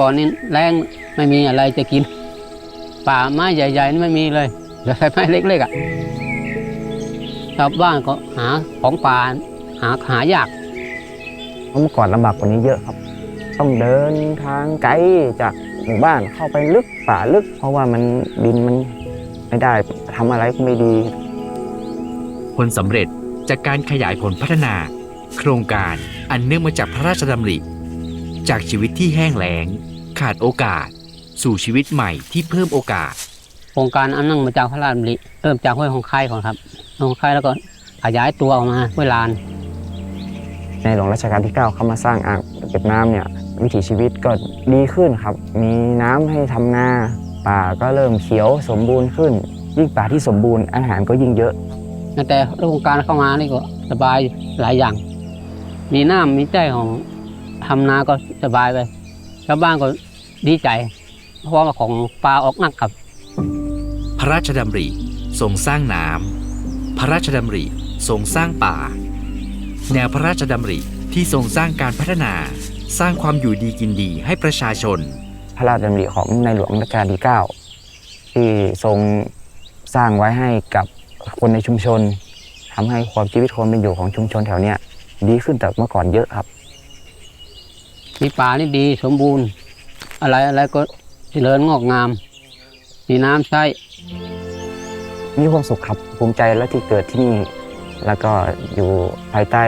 ก่อนนี่แรงไม่มีอะไรจะกิน ป่าไม้ใหญ่ๆนี่ไม่มีเลยเหลือแต่ไม้เล็กๆอะชาวบ้านก็หาของป่าหาหายากเมื่อก่อนลำบากกว่านี้เยอะครับ ต้องเดินทางไกลจากหมู่บ้านเข้าไปลึกป่าลึก เพราะว่ามันดินมันไม่ได้ทำอะไรก็ไม่ดี ผลสำเร็จจากการขยายผลพัฒนา โครงการอันเนื่องมาจากพระราชดำริ จากชีวิตที่แห้งแล้ง ขาดโอกาส สู่ชีวิตใหม่ที่เพิ่มโอกาส โครงการอันนั่งมาจากพระราชดำริเริ่มจากห้วยของไข่ก่อนครับห้วยของไข่แล้วก็ขยายตัวออกมาห้วยลาน ในหลวงรัชกาลที่ 9 เข้ามาสร้างอ่างเก็บน้ำเนี่ยวิถีชีวิตก็ดีขึ้นครับ มีน้ำให้ทำนาป่าก็เริ่มเขียวสมบูรณ์ขึ้น ยิ่งป่าที่สมบูรณ์อาหารก็ยิ่งเยอะ ตั้งแต่โครงการเข้ามานี่ก็สบายหลายอย่าง มีน้ำมีใจของ ทำนาก็สบายไปชาวบ้านก็ดีใจ เพราะว่าของปลาออกหนักครับ พระราชดำริทรงสร้างน้ำพระราชดำริทรงสร้างป่า แนวพระราชดำริที่ทรงสร้างการพัฒนา สร้างความอยู่ดีกินดีให้ประชาชน พระราชดำริของในหลวงรัชกาลที่ 9 ที่ทรงสร้างไว้ให้กับคนในชุมชนทำให้ความชีวิตความเป็นอยู่ของชุมชนแถวเนี้ยดีขึ้นจากเมื่อก่อนเยอะครับ นี่ป่านี่ดีสมบูรณ์ อะไรอะไรก็เจริญงอกงาม มีน้ำใช้มีความสุขครับภูมิใจและที่เกิดที่นี่ แล้วก็อยู่ภายใต้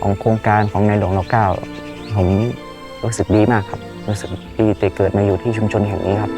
ของโครงการของในหลวงรัชกาลที่เก้าผมรู้สึกดีมากครับ รู้สึกดีแต่เกิดมาอยู่ที่ชุมชนแห่งนี้ครับ